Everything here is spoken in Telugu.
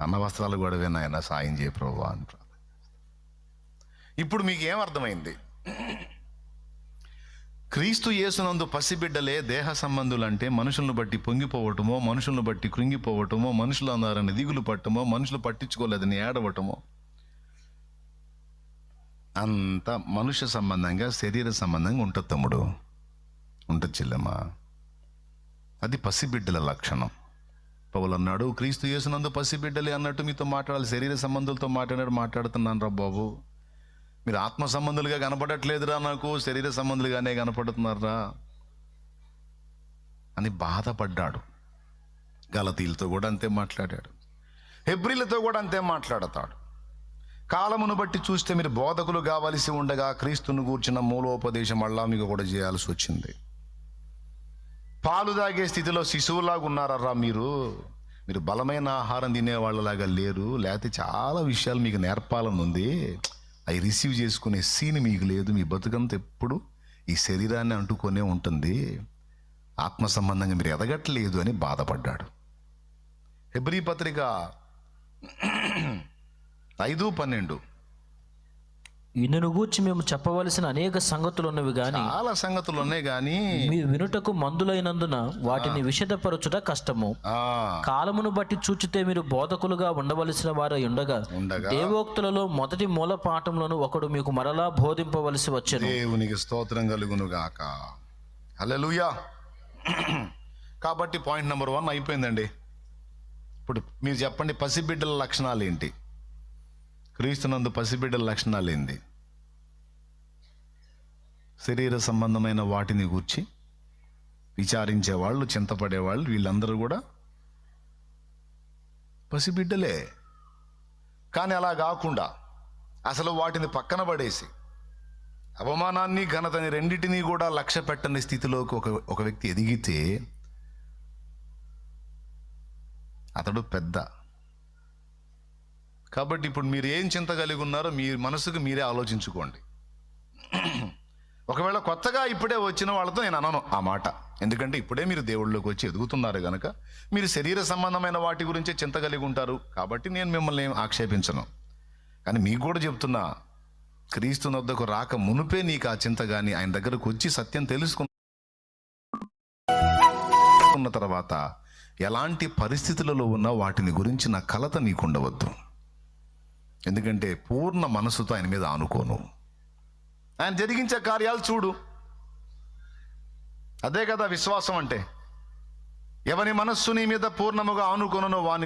అన్న వస్త్రాలు కూడా నాయన సాయం చేయ ప్రభు అని ఇప్పుడు మీకు ఏమర్థమైంది అర్థమైంది? క్రీస్తు యేసునందు పసిబిడ్డలే దేహ సంబంధులు అంటే మనుషులను బట్టి పొంగిపోవటమో మనుషులను బట్టి కృంగిపోవటమో మనుషులు అన్నారని దిగులు పట్టమో మనుషులు పట్టించుకోలేదని ఏడవటమో. అంత మనుష్య సంబంధంగా శరీర సంబంధంగా ఉంటుంది తమ్ముడు. ఉంటుంది చెల్లెమ్మ. అది పసిబిడ్డల లక్షణం. పౌలన్నాడు క్రీస్తు చేసినందు పసిబిడ్డలే అన్నట్టు మీతో మాట్లాడాలి. శరీర సంబంధులతో మాట్లాడాడు మాట్లాడుతున్నాను రా బాబు. మీరు ఆత్మ సంబంధులుగా కనపడట్లేదురా నాకు శరీర సంబంధులుగానే కనపడుతున్నారా అని బాధపడ్డాడు. గలతీలతో కూడా అంతే మాట్లాడాడు. హెబ్రిలతో కూడా అంతే మాట్లాడతాడు. కాలమును బట్టి చూస్తే మీరు బోధకులు కావలసి ఉండగా క్రీస్తును గూర్చిన మూలోపదేశం మళ్ళా మీకు కూడా చేయాల్సి వచ్చింది. పాలు తాగే స్థితిలో శిశువులాగా ఉన్నారా మీరు. మీరు బలమైన ఆహారం తినేవాళ్ళలాగా లేరు. లేకపోతే చాలా విషయాలు మీకు నేర్పాలని ఉంది. అవి రిసీవ్ చేసుకునే సీన్ మీకు లేదు. మీ బతుకంతా ఎప్పుడు ఈ శరీరాన్ని అంటుకొనే ఉంటుంది. ఆత్మ సంబంధంగా మీరు ఎదగట్లేదు అని బాధపడ్డాడు. హెబ్రీ పత్రిక ఐదు పన్నెండు. ఇన్నును గూర్చి మేము చెప్పవలసిన అనేక సంగతులు ఉన్నవి గాని చాలా సంగతులు ఉన్నాయి కానీ మీ వినుటకు మందులైనందున వాటిని విషదపరచుట కష్టము. కాలమును బట్టి చూచితే మీరు బోధకులుగా ఉండవలసిన వారై ఉండగా దేవోక్తులలో మొదటి మూల పాఠములను ఒకడు మీకు మరలా బోధింపవలసి వచ్చెను. దేవునికి స్తోత్రం కలుగును గాక హల్లెలూయా. కాబట్టి పాయింట్ నెంబర్ వన్ అయిపోయిందండి. ఇప్పుడు మీరు చెప్పండి పసిబిడ్డల లక్షణాలు ఏంటి క్రీస్తునందు పసిబిడ్డల లక్షణాలు ఏంది శరీర సంబంధమైన వాటిని గూర్చి విచారించేవాళ్ళు చింతపడేవాళ్ళు వీళ్ళందరూ కూడా పసిబిడ్డలే. కానీ అలా కాకుండా అసలు వాటిని పక్కన పడేసి అవమానాన్ని ఘనతని రెండింటినీ కూడా లక్ష్య పెట్టని స్థితిలోకి ఒక ఒక వ్యక్తి ఎదిగితే అతడు పెద్ద కాబట్టి ఇప్పుడు మీరు ఏం చింత కలిగి ఉన్నారో మీ మనసుకు మీరే ఆలోచించుకోండి. ఒకవేళ కొత్తగా ఇప్పుడే వచ్చిన వాళ్ళతో నేను అనను ఆ మాట. ఎందుకంటే ఇప్పుడే మీరు దేవుళ్ళలోకి వచ్చి ఎదుగుతున్నారు కనుక మీరు శరీర సంబంధమైన వాటి గురించే చింత కలిగి ఉంటారు. కాబట్టి నేను మిమ్మల్ని ఆక్షేపించను. కానీ మీకు కూడా చెప్తున్నా క్రీస్తు వద్దకు రాక మునుపే నీకు ఆ చింత కానీ ఆయన దగ్గరకు వచ్చి సత్యం తెలుసుకున్న తర్వాత ఎలాంటి పరిస్థితులలో ఉన్నా వాటిని గురించి నా కలత నీకు ఉండవద్దు ఎందుకంటే పూర్ణ మనసుతో ఆయన మీద ఆనుకోను. ఆయన జరిగించే కార్యాలు చూడు. అదే కదా విశ్వాసం అంటే. ఎవని మనస్సు నీ మీద పూర్ణముగా ఆనుకొనను వాని